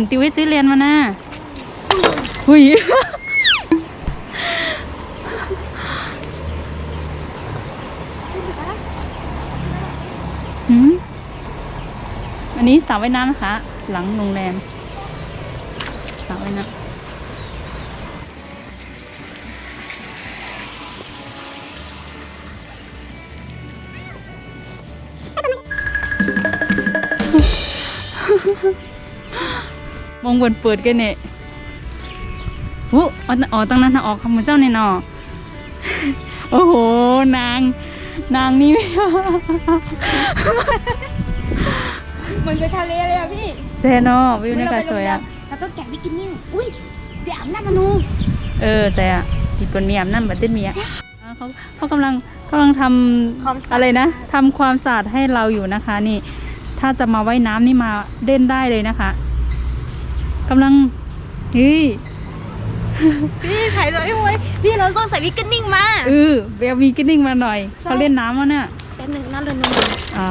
ขุนติวไว้ซื้อเรียนมาหน้าหุยอันนี้สาว่ายน้ำนะคะ หลังโรงแรมสาว่ายน้ำ มองบนเปิดกันเนี่ยวุอ๋ออ๋อตั้งนั้นทางออกคำมือเจ้าเนี่ยนอโอ้โห นาง นางนี่ เหมือนไปทะเลเลยอะพี่เจนอวิวในกาสวยอะเราต้องแกะบิกินี่ อุ้ยเดี๋ยวอาบน้ำมานูเออแต่อะอีกคนมีอาบน้ำบัดเต้นเมียอ่าเขาเขากำลังกำลังทำอะไรนะทำความสะอาดให้เราอยู่นะคะ นี่ ถ้าจะมาว่ายน้ำนี่มาเล่นได้เลยนะคะ กำลังเฮ้ยพี่ถ่ายตัวพี่ไว้พี่เราต้องใส่บิกินี่มาเออเบลมีกินนิ่งมาหน่อยเขาเล่นน้ำวะเนี่ยแป๊บนึงนั่นเลยนะอ๋อ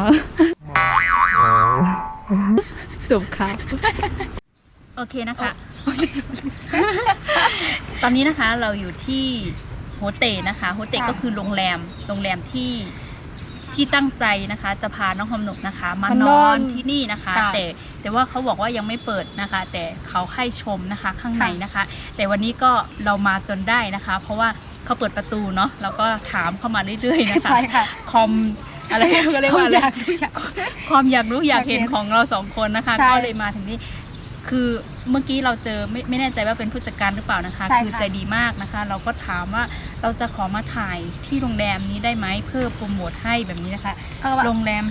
จบครับโอเคนะคะ ตอนนี้นะคะเราอยู่ที่โฮเตลนะคะ โฮเตลก็คือโรงแรม โรงแรมที่ ที่ตั้งใจนะคะ จะพาน้องคำหนุกนะคะ มานอนที่นี่นะคะแต่แต่ว่าเขาบอกว่ายังไม่เปิดนะคะ แต่เขาให้ชมนะคะข้างในนะคะ แต่วันนี้ก็เรามาจนได้นะคะ เพราะว่าเขาเปิดประตูเนาะเราก็ถามเข้ามาเรื่อยๆนะคะ ใช่ค่ะคอมอะไรก็เรียกว่าอะไร อยากรู้อยาก ความอยากรู้อยากเห็นอยากเห็นของเราสองคนนะคะ ใช่ก็เลยมาถึงนี่ คือเมื่อกี้เราเจอไม่ไม่แน่ใจว่าเป็นผู้จัดการหรือเปล่านะคะ ใช่ค่ะ คือใจดีมากนะคะ เราก็ถามว่าเราจะขอมาถ่ายที่โรงแรมนี้ได้ไหมเพื่อโปรโมทให้แบบนี้นะคะ เขาก็แบบโรงแรม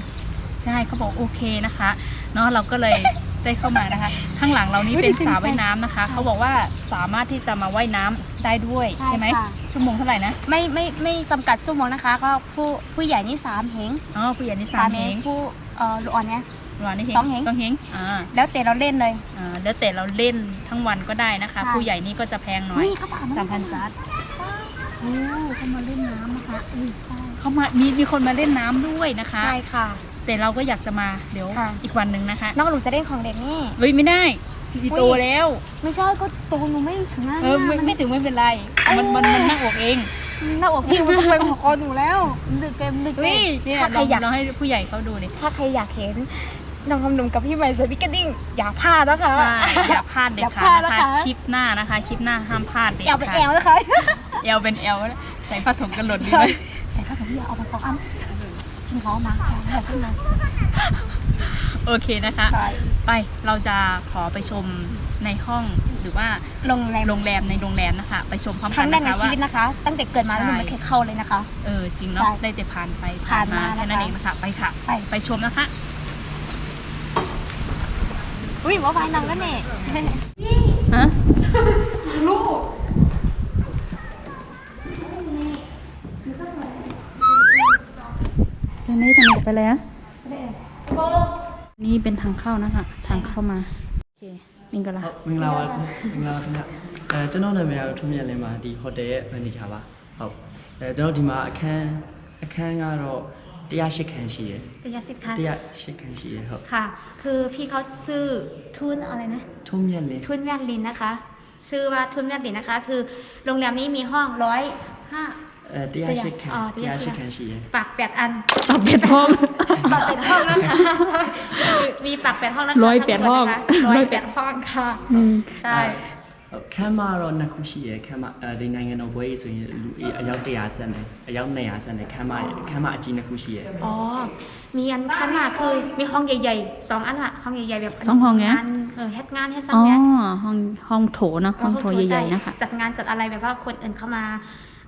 ใช่เขาบอกโอเคนะคะเนาะเราก็เลย ได้เข้ามานะคะ ข้างหลังเรานี้เป็นสระว่ายน้ำนะคะ เขาบอกว่าสามารถที่จะมาว่ายน้ำได้ด้วยใช่ใช่ไหมค่ะ ชั่วโมงเท่าไหร่นะไม่ไม่ไม่จำกัดชั่วโมงนะคะ ก็ผู้ผู้ใหญ่นี่สามเหงอ๋อผู้ใหญ่นี่สามเฮงผู้เอ่อลูกอ่อนเนี่ย หวานนี่เฮงสองเฮง สองเฮงอ่าแล้วแต่เราเล่นเลย อ่าแล้วแต่เราเล่นทั้งวันก็ได้นะคะใช่ผู้ใหญ่นี่ก็จะแพงหน่อยนี่เขาบอกสามพันจัดโอ้เขามาเล่นน้ำนะคะอุ้ยใช่เขามามีมีคนมาเล่นน้ำด้วยนะคะ ใช่ค่ะ แต่เราก็อยากจะมาเดี๋ยวค่ะ อีกวันหนึ่งนะคะน้องหนูจะเล่นของเด็กนี่ เฮ้ยไม่ได้อีโตอุ๊ยแล้ว ไม่ใช่ก็ตัวหนูไม่ถึงหน้าเออไม่นไม่ถึงไม่เป็นไร มันมันมันนั่งอกเองหน้าอกพี่มันต้องไปของคอหนูแล้วดึกเต็มดึกเต็เฮ้ยมเนี่ยถ้าใคลรองอยากลองให้ผู้ใหญ่เขาดูดิถ้าใครอยากเห็น น้องคำหนุ่มกับพี่ใหม่ใส่บิกินี่อย่าพลาดนะคะ ใช่อย่าพลาดเด็ดอย่าพขาลาดดนะนะคะ คะคลิปหน้านะคะ คลิปหน้าห้ามพลาดเด็ดแอลเป็นขาแอดลนะคะ เอลเป็นเอลใส่ผ้าถุงกันหล่นดีใช่ไหม ใส่ผ้าถุงยาวเอามาสองอันถึงเขามาแบบขึ้นมาโอเคนะคะ ใช่ไปเราจะขอไปชมในห้องหรือว่าโรงแรมโรงแรมในโรงแรมนะคะ ไปชมพร้อมครั้กังนแรกนะในคะชีว่า วิตนะคะ ตั้งแต่เกิดมาแล้วหนูใช่ไม่เคยเข้าเลยนะคะ เออจริงเนาะใช่ได้แต่ผ่านไปผ่านมาแค่นั้นนะคะเองนะคะ ไปค่ะ ไป ไปชมนะคะ อุ้ยหมอไฟนังแล้วเนี่ย ฮะ ลูก ทางนี้ทางนี้ไปเลยอะนี่เป็นทางเข้านะคะ ทางเข้ามา โอเคมิงกะลา ဟုတ်မင်္ဂလာပါခင်ဗျမင်္ဂလာပါခင်ဗျအဲကျွန်တော်နာမည်ကတော့ထွန်းမြတ်လင်းပါဒီဟိုတယ်ရဲ့မန်နေဂျာပါဟုတ်အဲကျွန်တော်ဒီမှာအခန်းအခန်းကတော့ ตียาสิคัน次看鞋，ติยาสิทธิ์คะ第一次看鞋后，ค่ะ คือพี่เขาซื้อทุนอะไรนะทุนแม่ลิน，ทุนแวนลินนะคะซื้อว่าทุนแวนลินนะคะ คือโรงแรมนี้มีห้องร้อยห้าเตียชิคันเ呃，第二次看，第二次看鞋，ปักแปดอัน ตับแปดห้อง ปักแปดห้องนะคะมีปักแปดห้องนะคะร้อยแปดห้องร้อยแปดห้องค่ะ อืม ใช่ ခန်းမတော့နှစ်ခုရှိတယ်ခန်းမအဲဒီနိုင်ငံတော်ဘွဲကြီးဆိုရင်လူအယောက်100ဆက်နေအယောက်200ဆက်နေခန်းမခန်းမအကြီးနှစ်ခုရှိတယ် อ๋อ มีอันข้างหน้าคือมีห้องใหญ่ๆสองอันอะห้องใหญ่ๆแบบ สองห้องไง านเออเฮ็ดงานเฮ็ดซั อ๋อ เนี้ย ห้องห้องโถเนาะห้องโถใหญ่ๆนะคะ จัดงานจัดอะไรแบบว่าคนอื่นเข้ามา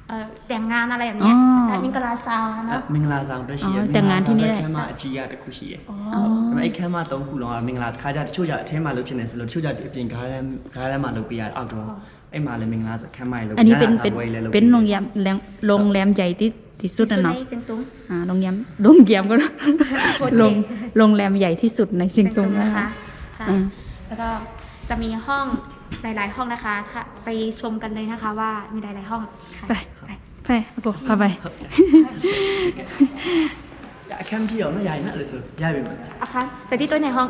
เอ่อแต่งงานอะไรแบบเนี้ย อ๋อ ใช่มิงกะลาซาวเนาะ မင်္ဂလာဆောင်အတွက်ရှိတယ် အော်တက်ငန်းที่นี่แหละ ခန်းမအကြီးကတစ်ခုရှိတယ် อ๋อ อ๋อ ဒါပေမဲ့အဲ့ခန်းမ၃ခုလုံးကမင်္ဂလာခါကြတချို့ကြအထဲမှာလုပ်ချင်တယ်ဆိုလို့တချို့ကြဒီအပြင်ကားထဲကားထဲမှာလုပ်ပြရအောက်တော့အဲ့မှာလည်းမင်္ဂလာခန်းမကြီးလုပ် อันนี้เป็น ညစာ เป็น ပွဲလည်းလုပ် เป็นโรงแรมแรงโรงแรมใหญ่ที่ที่สุด ชุ นะ ดใน เนาะ เจียงตุง อ่าโรงแรมโรงแรมก็ได้ โคตร โร เจ๋ ง ง โรงแรมใหญ่ที่สุดในเชียงตุงนะคะ ใช่ อืม แล้วก็จะมีห้อง หลาย ๆ ห้องนะคะไปชมกันเลยนะคะว่ามีหลาย ๆ ห้องไป ไปไปไปไปอกพาไป Ja, kan de også, når jeg er i altså. Jeg ไปไ med. อะคะแต่ที่ตัวในห้อง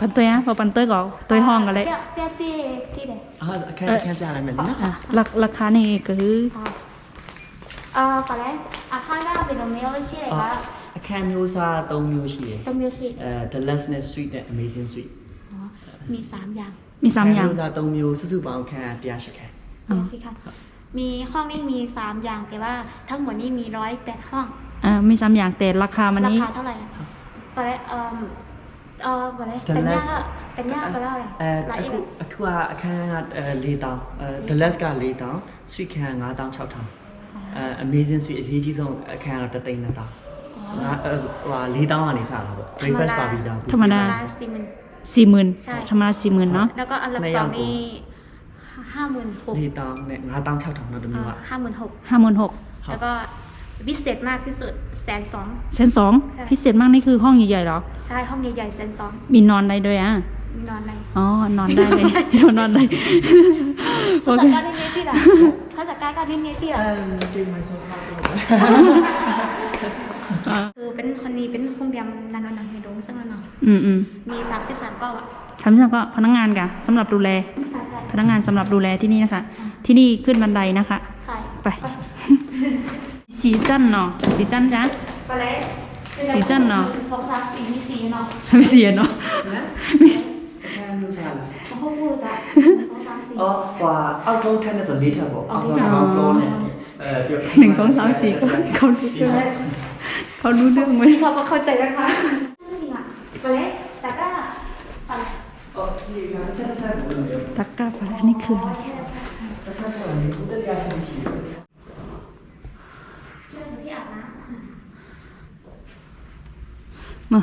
ปันเตยนะพอปันเตยก็เตยห้องกันเลย เปียเปียที่ไหน Ah, kan, kan jeg med den? อะราคราคานี่ก็คือ เอ่อก่อนแรกอาคารก็เป็นโรงเรียนชื่ออะไรคะ Jeg kan jo så dog nu sige. ตรงมิวสิก Uh, the last night suite, the amazing suite. เนอมีสามอย่าง มีสามอย่าง မျိုးစား၃မျိုးစုစုပေါင်းအခန်း108ခန်း อ๋อ เดี๋ยวสิคะมีห้องนี่มีสามอย่างแต่ว่าทั้งหมดนี่มีร้อยแปดห้อง อ่ามีสามอย่างแต่ราคามัน รา นี่ คาเท่าไหร่อะตอนแรกเอ่อเอ่อก่อนแรกเป็นย่าเป็นย่าไปแล้วอะไร အဲ หลาย အခု อีก အခုကအခန်းကအဲ4000အဲ Deluxe က4000 Suite ခန်း9000 6000အဲ Amazing Suite အရေးကြီးဆုံးအခန်းကတော့3သိန်း2000ငါအဲဟိုဟာ4000ကနေစတာပေါ့ breakfast ပါပြီးသား ธรรมดา เวลสี่หมื่น สี่หมื่นใช่ ธรรมดาสี่หมื่นเนาะ แล้วก็อันดับสองนี่ห้าหมื่นหกนี่ตองเนี่ยเราต้องเช่าถังเราดำเนินวะ ห้าหมื่นหกห้าหมื่นหกแล้วก็พิเศษมากที่สุดแสนสอง แสนสองพิเศษมากนี่คือห้องใหญ่ๆหรอ ใช่ห้องใหญ่ๆแสนสองมีนอนอะไรด้วยอะ นอนได้อ๋อนอนได้เลยเดี๋ยวนอนได้โอเค 가사가 린네띠라 가사가 린네ล라คือเป็นคนนี้เป็นโรงเดียมนานนันเฮดงซึ่งแล้วเนาะอืมอืมมีสามสิบสามก็อะทำที่นั่นก็พนักงานค่ะสำหรับดูแลพนักงานสำหรับดูแลที่นี่นะคะ ที่นี่ขึ้นบันไดนะคะไป สีจันเนาะสีจันจ้ะ ไปเลยสีจันเนาะ สองสามสี่มีสีเนาะมีสีเนาะ 路下来。然后我打，哦，哇，澳洲真的是 little 不？澳洲澳洲呢？呃，หนึ่งสองสามสี่เขาเขารู้เรื่องไหมเขารู้เรื่องไหมเขาก็เข้าใจนะคะไปเลยตะก้าตะก้าไปแล้วนี่คืออะไรมา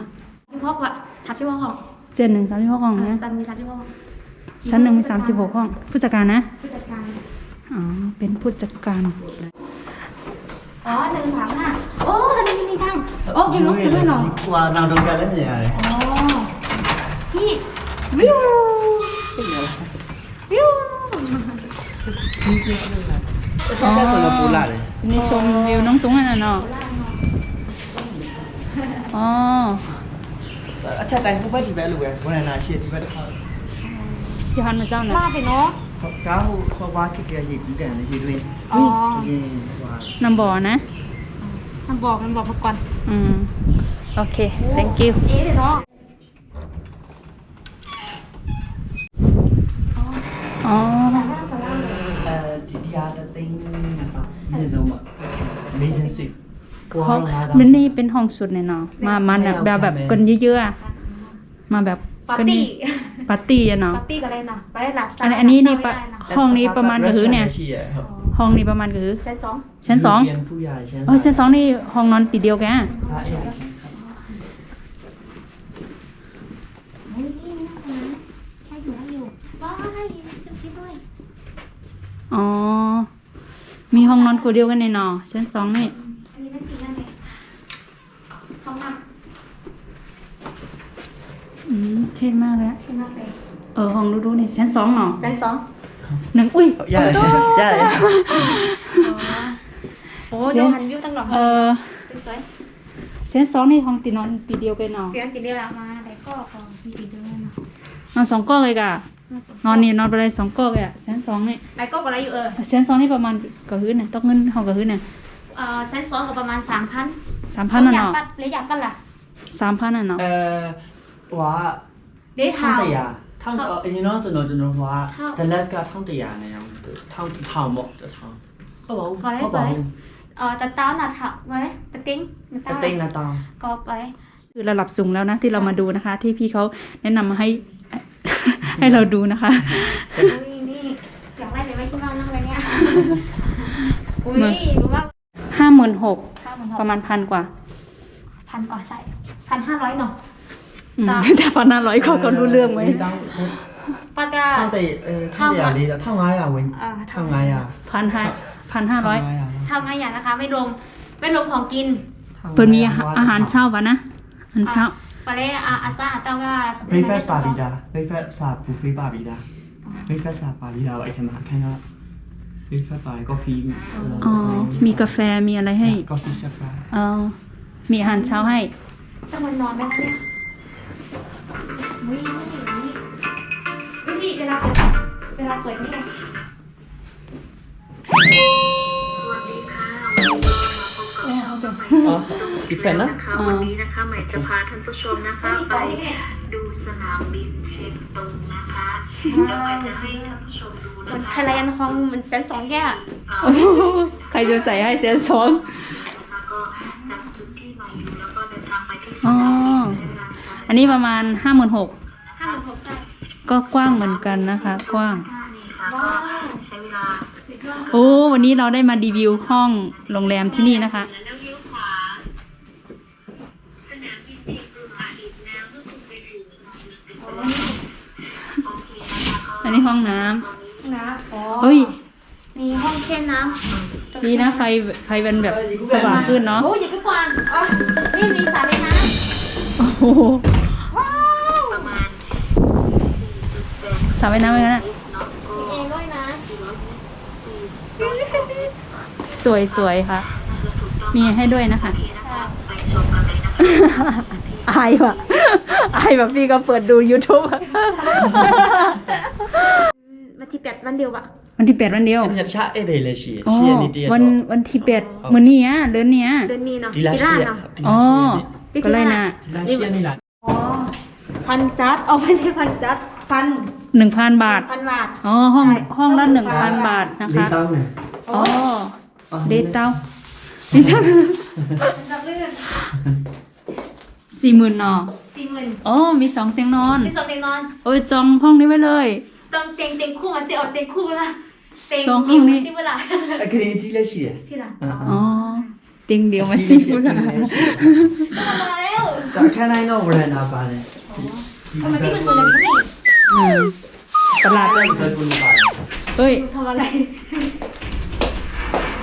พ่อว่าทับที่ว่าหอ เจ็ดหนึ่งสามสิบหกห้องนะซันี่ยชั้นหนึ่งมีสามสิบหกห้อง ผู้จัดการนะ ผู้จัดการ อ๋อ เป็นผู้จัดการ อ๋อหนึ่งสามห้าโอ้ตอนนี้มีทังโอ้ยิงลูกด้วยเหนอกลัวนางโดนกันแล้วเนี่ยอ๋อพี่วิววิวอ๋อนัขบูล่าเลยนี่ชมวิวน้องตุ้งนั่นเนาะอ๋อ အထက်တိုင်းဟိုဘက်ဒီဘက်လိုပဲဝန်နာရှိဒီဘက်တစ်ခါ ที่ฮันมาเจ้าน่ะ ลาไปเนาะ ဒါဟိုစောဘာကကရေကူးကန်ရေတွင်း อ๋อ အရင်ဟွာ น้ำบ่อนะ มันบอกมันบอกมาก่อน อืม โอเค thank you เอ๊ะเดี๋ยวเนาะ อ๋อ အဲဒီတရားတသိန်းနဲ့ပါအနည်းဆုံးပါ Amazing Suite ကို ห้อง ကတော့9000 มันนี่เป็นห้องสุดเนี่ยเนาะมามาแบบแบบแบบกันเยอะๆอะ มาแบบปาร์ตี้ปาร์ตี้อะเนาะปาร์ตี้กันเลยเนาะไปหลักอันอันนี้นี่ห้องนี้ประมาณก็คือเนี่ย ห้องนี้ประมาณก็คือชั้นสองชั้นสองเอ้ยชั้นสองนี่ห้องนอนติดเดียวแกอ๋อ มีห้องนอนกูเดียวกันในนอชั้นสองนี่ เครียดมากแล้ว มากเลยเออของดูดูนี่แสนสองหนอแสนสองหนึ่งอุ้ยยาเลยยาเลยโอ้เดี๋ยวหันวิวตั้งหรอกเออสเซนสองนี่ของตีนอนตีเดียวไปนเนาะเตียงตีเดียวมาแต่ก็ของตีเดียวนอนสองก้อเลยกะนอนนี่นอนไปเลยสองก้อเลยอะแสนสองนี่ไปก้อกอะไรอยู่เออแสนสองนี่ประมาณกระหื้นเนี่ยต้องเงินห้องกระหื้นเนี่ยเออแสนสองก็ประมาณสามพันสามพันน่ะเนาะเลยอยากปั้นล่ะสามพันน่เนาะเออว่า ได้ทำแต่ยาทำเออยูนอสนอจะนึกว่าแต่เลสก็ทำแต่ยาในยังทำทำ They have. 汤的呀，汤呃，你那是哪种话？但那是个汤的呀那样，汤汤么的汤，好不好？好不好？呃，但刀那汤喂，不丁，อ丁ก็，ไป。คือระดับสูงแล้วนะที่เรามาดูนะคะ ที่พี่เขาแนะนำมาให้ให้เราดูนะคะนี่อยากไล่ไปไว้ที่บ้านนั่งเลยเนี่ยอุ้ยดูว่าห้าหมื่นหกประมาณพันกว่า พันกว่าใส่พันห้าร้อยเนาะ แต่พันห้าร้อยเขาก็รู้เรื่องไหม八个他得呃，他俩离的，他俺呀文，他俺呀，พันห้าพันห้าร้อยทำไงอย่างนะคะ ไม่รวมไม่รวมของกินเปิดมีอาหารเช้าวะนะอาหารเช้าไปเล่อาอาซาเต้าก็ breakfast ปาบิดา breakfast ซาบูฟีบาร์บิดา breakfast ซาปาบิดาไอเทมอาหารแค่นั้น breakfast ปาก็ฟรีมีกาแฟมีอะไรให้ก็ฟเสียบปาอ๋อมีอาหารเช้าให้ต้องมันนอนไหมคะเนี่ย อุ้ยอุ้ยอุ้ยพี่เวลาเปิดเวลาเปิดนี่ไงอ๋ออีกแผ่นนะนะคะวันนี้นะคะใหม่จะพาท่านผู้ชมนะคะไปดูสนามบินเชียงตุงนะคะเดี๋ยวใหม่จะให้ท่านผู้ชมดูนะนคะไทยแลนด์ของมันเซนสองแย่ใครจะใส่ให้เสียสองก็จากจุดที่ใหม่อยู่แล้วก็เดินทางไปที่สนามบินใช้เวลา อันนี้ประมาณห้าหมื่นหกห้าหมื่นหกใช่ก็กว้างเหมือนกันนะคะ กว้างนี่ค่ะก็ใช้เวลาสุดยอดโอ้วันนี้เราได้มารีวิวห้องโรงแรมที่นี่นะคะ แล้วเลี้ยวขวาสนามบินเชียงตุงอะอีกแล้วเมื่อคุณไปถึงสนามบินเป็นไปได้โอเคนะคะก็อันนี้ห้องน้ำนะอ๋อเฮ้ย มีห้องเช่นน้ำดีนะไฟไฟเป็นแบบสว่างขึ้นเนาะโอ้ยอย่าไปกวนอ๋อนี่มีสระว่ายน้โอ้โหำว้าว ประมาณ สาวไปน้ำไปกันอ่วนะสวยสวยค่ะ มีให้ด้วยนะคะอายว่ะอายแบบพี่ก็เปิดดู YouTube วันที่แปดวันเดียวว่ะวันที่แปดวันเดียวอันยัดชะเอเดเลชีเชียนิเดียวันวันที่แปดเมื้อนี้อะเดือนนี้อะเดือนนี้เนาะทีละเชียอ๋อก็เลยนะทีละเชียนี่แหละอ๋อพันจัดเอาไปใช้พันจัด พันหนึ่งพันบาท พันบาท อ๋อ ห้องห้องละหนึ่งพันบาทนะคะ เต้าเนี่ยอ๋อเดตเต้าดิฉันมันจะเลื่อนสี่หมื่นนอสี่หมื่นอ๋อ มีสองเตียงนอนมีสองเตียงนอนโอ้ยจองห้องนี้ไว้เลยจองเตียงเตียงคู่มาสิเอาเตียงคู่ไปละเตียงสองห้องนี้ ที่เวลาอะคลินิกจีเลเชีย สิล่ะอ๋อเตียงเดียวมาสิบุนะมาแล้ว ก็แค่ไหนนอกเวลานาบาเลย ทำไมพี่เป็นคนแบบนี้ อืมตลาด အဲ့ဒါကိုလည်းပါတယ် เฮ้ย ทำอะไร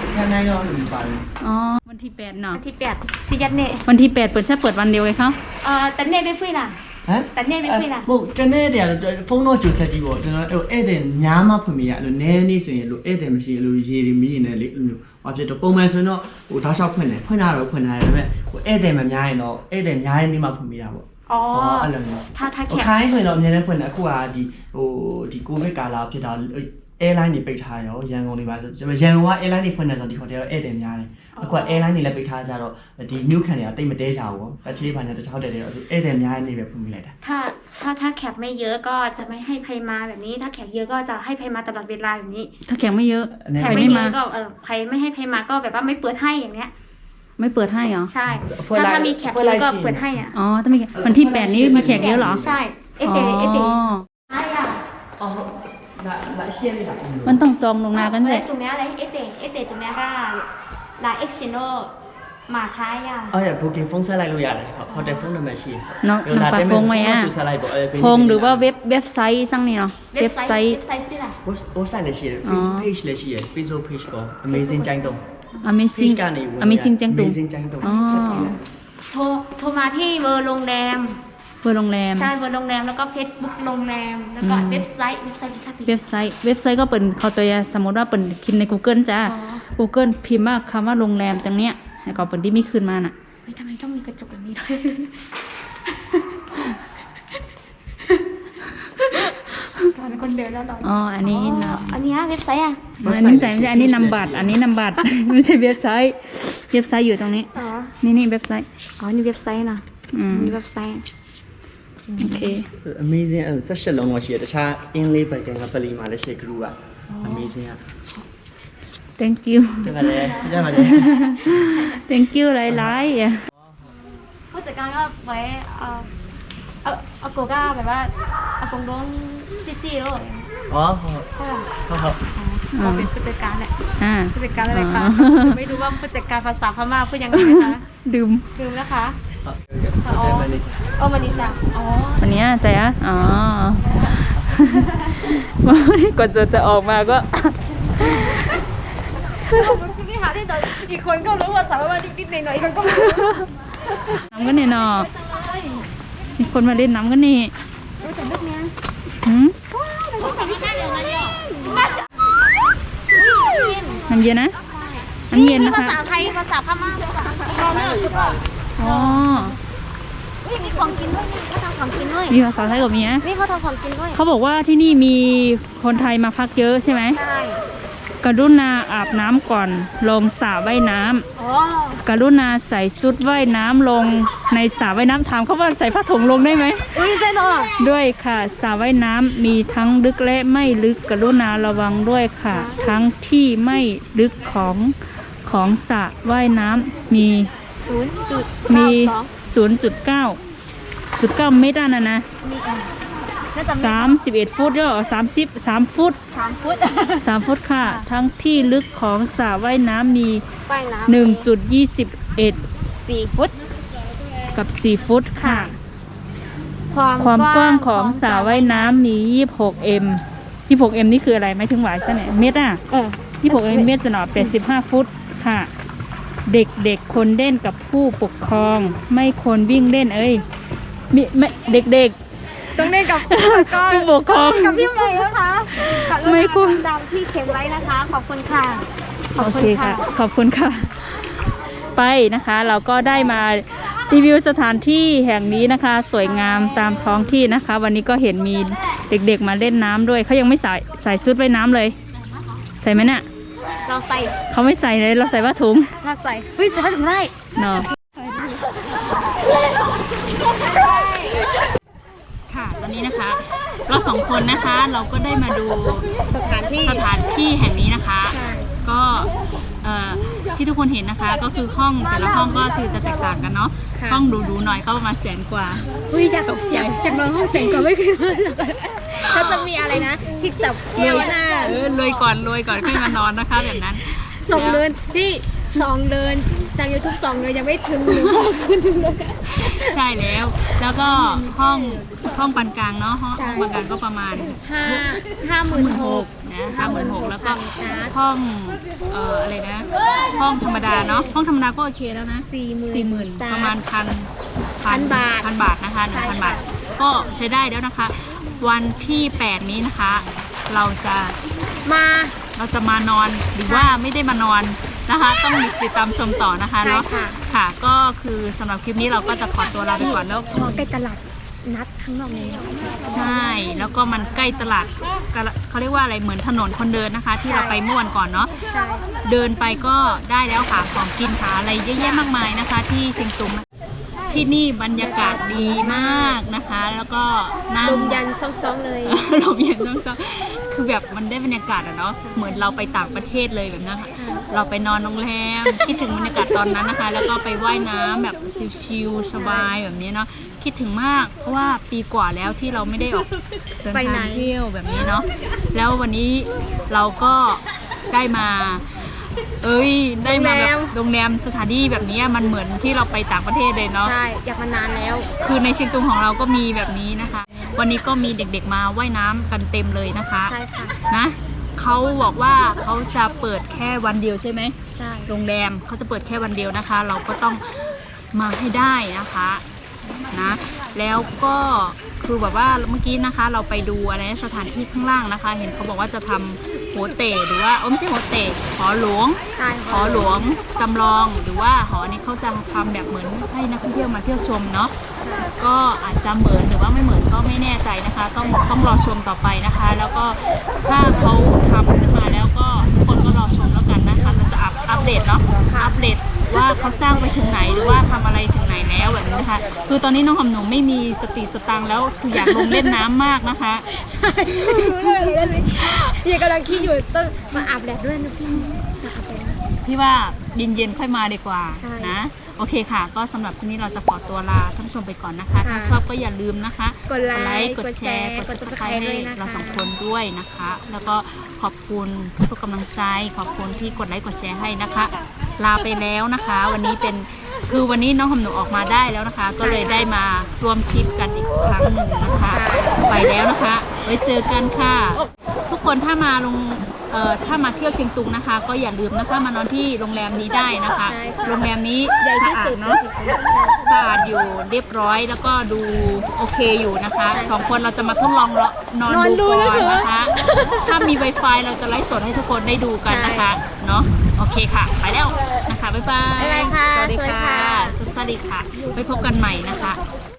အခန်းတိုင်းတော့လူပါတယ် อ๋อ วันที่แปดเนาะ วันที่แปดสิยัดเน่ วันที่แปดเปิดแค่เปิดวันเดียวเองเขา เอ่อแต่เน่ไม่ฟรีล่ะ ဟမ် แต่เนี่ยไม่คุยล่ะ ဟုတ်တနေ့တည်းကတော့ဖုန်းတော့ကြိုဆက်ကြည့်ပေါ့ကျွန်တော်အဲ့ဧည့်သည်များမှဖွင့်မိရအဲ့လိုနည်းနည်းဆိုရင်လို့ဧည့်သည်မရှိလို့ရေဒီမီးနေလေအဲ့လိုဘာဖြစ်တော့ပုံမှန်ဆိုရင်တော့ဟိုတောက်လျှောက်ဖွင့်တယ်ဖွင့်တာတော့ဖွင့်တာဒါပေမဲ့ဟိုဧည့်သည်မများရင်တော့ဧည့်သည်များရင်ဒီမှာဖွင့်မိတာပေါ့ อ๋อ အဲ့လိုမျိုး ถ้าถ้าแข ဟို ก ခိုင်းဆိုရင်တော့အများနဲ့ဖွင့်တယ်အခုကဒီဟိုဒီကိုဗစ်ကာလဖြစ်တာ airline တွေပိတ်ထားရောရန်ကုန်တွေပါဆိုကျွန်တော်ရန်ကုန်က airline တွေဖွင့်နေဆိုဒီဟိုတယ်ဧည့်သည်များတယ်အခုက airline တွေလည်းပိတ်ထားကြတော့ဒီမြို့ခံတွေကတိတ်မတဲကြဘူးပေါ့တချေးဘာညာတခြားတယ်တွေတော့ဧည့်သည်များနေပဲဖွင့်မိလိုက်တာ ถ้าถ้าถ้าแขกไม่เยอะก็จะไม่ให้ใครมาแบบนี้ ถ้าแขกเยอะก็จะให้ใครมาตลอดเวลาแบบนี้ ถ้าแขกไม่เยอะ อันนี้ แข ใค ก ร ไม่ ไม่ เย มา อะก็เออใครไม่ให้ใครมาก็แบบว่าไม่เปิดให้อย่างเนี้ย ไม่เปิดให้เหรอ ใช่ถ้ามีแขกเพื่ก็เปิดให้อะอ๋อต้องมีวันที่แปดนี้มาแขกเยอะเหรอ ใช่เอเตเอเตอ๋ายอะมันต้องจองลวงหน้ากันเลยจุดนี้อะไรเอเตเอเตจุดนี้ก็ลายเอ็กซ์เชนโนมาท้ายอะ อ๋ออย่าพูดกินฟงสไลด์รู้ยางลยเพราะได้ฟงนำมาชีเนาะมันปัดพงไว้อะ ตัสไลด์บป็งหรือว่าเว็บเว็บไซต์สั่งนี่เนาะ เว็บไซต์ เว็บไซต์ที่ไหน เว็บเว็บไซต์เลยเชียร์ Facebook page เลยชียร์ Facebook page ก็ amazing จังตรง อเมซิงอ Amazing เจียงตุงจีงตุงอ๋อ โทรโทรมาที่เบอร์โรงแรมเบอร์โรงแรม ใช่เบอร์โรงแรมแล้วก็เฟซบุ๊กโรงแรม แล้วก็เว็บไซต์เว็บไซต์พิซซ่เว็บไซต์ เว็บไซต์ก็เปิดเขาตัวยาสมมติว่าเปิดคิมใน Google จ้า อ๋อ Google พิมพ์ว่าคำว่าโรงแรมตรงเนี้ยแล้วก็เปิดที่มีขึ้นมาน่ะทำไมต้องมีกระจกแบบนี้ด้วยตอนเคนเดินแล้วเราอ๋อ อันนี้เนาะอันนี้ยเว็บไซต์อะ อันนี้ใจไม่ใช่อันนี้นำบัตร อันนี้นำบัตร ไม่ใช่เว็บไซต์ เว็บไซต์อยู่ตรงนี้ อ๋อ นี่นี่เว็บไซต์ อ๋อ นี่เว็บไซต์นะ อืม นี่เว็บไซต์ โอเค amazing အဲ18လုံးတော့ရှိတယ်တခြား in လေးပဲကင်ကပလီမှာလည်းရှိ group อ่ะ amazing อ่ะ thank you ပြန်ပါလေပြန်ပါလေ thank you หลายๆอ่ะ ผู้จัดการก็ไว้เอ่อเอาเอาโกก้าแบบว่าเอากงดงจี้จี้ๆเลย ဩဟုတ် ค่ะ ဟုတ်ဟုတ် เขาเป็นผู้จัดการแหละอ่าผู้จัดการอะไรคะไม่รู้ว่าผู้จัดการภาษาพม่าพูดยังไงคะดื่มดื่มนะคะอ๋อโอมานิจ้ะอ๋อวันนี้ใจอะอ๋อก่อนจะจะออกมาก็พี่หาได้หน่อยอีกคนก็รู้ภาษาพม่านิดๆหน่อยๆอีกคนก็น้ำกันนี่ยนอมีคนมาเล่นน้ำกันนี่รู้จักเงนี้หืมว้าวมันก็แบบนี้ได้เลยนเนี่ย น้ำเย็นนะน้ำเย็นนะภาคะษาไทยภาษาพม่าภาษาอังกฤษเราเนี่ยใช่ป่ะอ๋อนี่มีของกินด้วยนี่เขาทำของกินด้วยมีภาษาไทยกับมีนะนี่เขาทำของกินด้วยเขาบอกว่าที่นี่มีคนไทยมาพักเยอะใช่ไหมใช่ กรุณาอาบน้ำก่อนลงสระว่ายน้ำอ๋อกรุณาใส่ชุดว่ายน้ำลงในสระว่ายน้ำถามเขาว่าใส่ผ้าถุงลงได้ไหมอุ้ยใช่เนาะด้วยค่ะสระว่ายน้ำมีทั้งลึกและไม่ลึกกรุณาระวังด้วยค่ะ ทั้งที่ไม่ลึกของของสระว่ายน้ำมีศูนย์จุดมีสอง0.9 0.9เมตรนะนะ มีเองน่าจะ31ฟุตก็30 3ฟุตสามฟุต3ฟุตค่ะ ทั้งที่ลึกของสระว่ายน้ำมีว่ายน้ำ1.21สี่ฟุต กับ4ฟุตค่ะความความกว้างของสระว่ายน้ำมี 26m 26m นี่คืออะไรไม่ถึงหวายซะเนี่ยเมตรอะเออ26เมตรจะหนอ85ฟุตค่ะ เด็กๆคนเล่นกับผู้ปกครอง ไม่ควรวิ่งเล่นเอ้ยมิไม่เด็ก ต้องเล่นกับๆผู้ปกครองกับพี่ใหม่นะคะกับไม่ควรดำที่เขียนไว้นะคะ ขอบคุณค่ะขอบโอคุณเคค่ะค่ะ ขอบคุณค่ะ ไปนะคะ เราก็ได้มารีวิวสถานที่แห่งนี้นะคะ สวยงามตามท้องที่นะคะ วันนี้ก็เห็นมีเด็กๆมาเล่นน้ำด้วยเขายังไม่ใส่ใส่ชุดว่ายน้ำเลย ใส่ไหมเนี่ยเราใส่เขาไม่ใส่เลยเราใส่ผ้าถุงเราใส่เฮ้ยใส่ผ้าถุงได้เนาะ ค่ะตอนนี้นะคะ เราสองคนนะคะเราก็ได้มาดูสถานที่สถานที่แห่งนี้นะคะใช่ก็เอ่อที่ทุกคนเห็นนะคะ ก็คือห้องแต่ละห้องก็คือจะแตกต่างกันเนาะค่ะห้องดูๆหน่อยก็ประมาณแสนกว่าเฮ้ยอยากอยากอยากนอนห้องเสียงก่อนไม่เคยนอนเลยเขาจะมีอะไรนะที่จับแก้วหน้าเออรวยก่อนรวยก่อนค่อยมานอนนะคะแบบนั้นสองเดือนพี่สองเดือน ทางยูทูบสองเดือนยังไม่ถึงหนึ่งพันขึ้นถึงเลย ใช่แล้ว แล้วก็ห้องห้องปานกลางเนาะห้องใช่ ห้องปานกลางก็ประมาณห้าห้าหมื่นหกนะห้าหมื่นหกแล้วก็นะห้องเอ่ออะไรนะ ห้องธรรมดาเนาะห้องธรรมดาก็โอเคแล้วนะ สี่หมื่นสี่หมื่นประมาณพันพันบาทพันบาทนะคะหนึ่งพันใช่ค่ะ บาท ก็ใช้ได้แล้วนะคะ วันที่แปดนี้นะคะ เราจะมา เราจะมานอนหรือว่าไม่ได้มานอน นะคะ ต้องติดตามชมต่อนะคะเนาะใช่ค่ะ ค่ะ ก็คือสำหรับคลิปนี้เราก็จะขอตัวลาไปก่อนแล้ว พอใกล้ตลาดนัดข้างนอกนี้ใช่ แล้วก็มันใกล้ตลาดกะละเขาเรียกว่าอะไรเหมือนถนนคนเดินนะคะ ที่เราไปเมื่อวันก่อนเนาะ ใช่เดินไปก็ได้แล้วค่ะของกินหาอะไรเยอะแยะมากมายนะคะ ที่เซิงตุงนะที่นี่บรรยากาศดีมากนะคะ แล้วก็นั่ง ลมยันซ่องๆเลย ลมเย็นต้องซ้ำคือแบบมันได้บรรยากาศอะเนาะเหมือนเราไปต่างประเทศเลยแบบนั้นค่ะ เราไปนอนโรงแรมคิดถึงบรรยากาศตอนนั้นนะคะ แล้วก็ไปว่ายน้ำแบบชิลๆสบายแบบนี้เนาะคิดถึงมากเพราะว่าปีกว่าแล้วที่เราไม่ได้ออกเดินไปไหน ทางเที่ยวแบบนี้เนาะแล้ววันนี้เราก็ได้มา เอ้ยได้มาแบบโรงแรมสถานที่แบบนี้มันเหมือนที่เราไปต่างประเทศเลยเนาะ ใช่อยากมานานแล้ว คือในเชียงตุงของเราก็มีแบบนี้นะคะ วันนี้ก็มีเด็กๆมาว่ายน้ำกันเต็มเลยนะคะ ใช่ค่ะ นะ เขาบอกว่าเขาจะเปิดแค่วันเดียวใช่ไหมใช่โรงแรมเขาจะเปิดแค่วันเดียวนะคะ เราก็ต้องมาให้ได้นะคะนะแล้วก็คือแบบว่าเมื่อกี้นะคะ เราไปดูอะไรนะสถานที่ข้างล่างนะคะ เห็นเขาบอกว่าจะทำโฮเตลหรือว่าโอ้ไม่ใช่โฮเตลหอหลวงใช่หอหลวงจำลองหรือว่าหอนี้เขาจะทำแบบเหมือนให้นักท่องเที่ยวมาเที่ยวชมเนาะ ก็อาจจะเหมือนหรือว่าไม่เหมือนก็ไม่แน่ใจนะคะ ต้องต้องรอชมต่อไปนะคะ แล้วก็ถ้าเขาทำขึ้นมาแล้วก็ทุกคนก็รอชมแล้วกันนะคะเราจะอัปอัปเดตเนาะอัปเดตว่าเขาสร้างไปถึงไหนหรือว่าทำอะไรถึงไหนแล้วแบบนี้ค่ะคือตอนนี้น้องหอมหนุ่มไม่มีสติสตังค์แล้วคืออยากลงเล่นน้ำมากนะคะใช่รู้เลยเรื่องนี้พี่กำลังคิดอยู่ต้องมาอาบแดดด้วยนะพี่มาอาบแดด พี่ว่าเย็นๆค่อยมาดีกว่าใช่ นะ โอเคค่ะ ก็สำหรับที่นี้เราจะขอตัวลาท่านผู้ชมไปก่อนนะคะค่ะถ้าชอบก็อย่าลืมนะคะ กดไลค์กดแชร์ กกดด subscribe subscribe ให้ด้วยนะคะเราสองคนด้วยนะคะ แล้วก็ขอบคุณทุกกำลังใจ ขอบคุณที่กดไลค์กดแชร์ให้นะคะ ลาไปแล้วนะคะ วันนี้เป็นคือวันนี้น้องหอมหนูออกมาได้แล้วนะคะ ก็เลยได้มาร่วมทริปกันอีกครั้งหนึ่งนะคะ ไปแล้วนะคะ ไว้เจอกันค่ะ ทุกคนถ้ามาลง เอ่อถ้ามาเที่ยวเชียงตุงนะคะ ก็อย่าลืมนะคะมานอนที่โรงแรมนี้ได้นะคะใช่ค่ะ โรงแรมนี้ใหญ่สะที่อาสุดดเนาะ สะอาดอยู่เรียบร้อยแล้วก็ดูโอเคอยู่นะคะใช่ค่ะสองคนเราจะมาทดลองนอนนอนดูดูก่อนนะคะนะคะ ถ้ามี Wi-Fi เราจะไลฟ์สดให้ทุกคนได้ดูกันนะคะเนาะโอเคค่ะ ไปแล้วนะคะ บ๊ายบายบ๊ายบายค่ะสวัสดีสวัสดีค่ะค่ะสวัสดีค่ะไว้พบกันใหม่นะคะ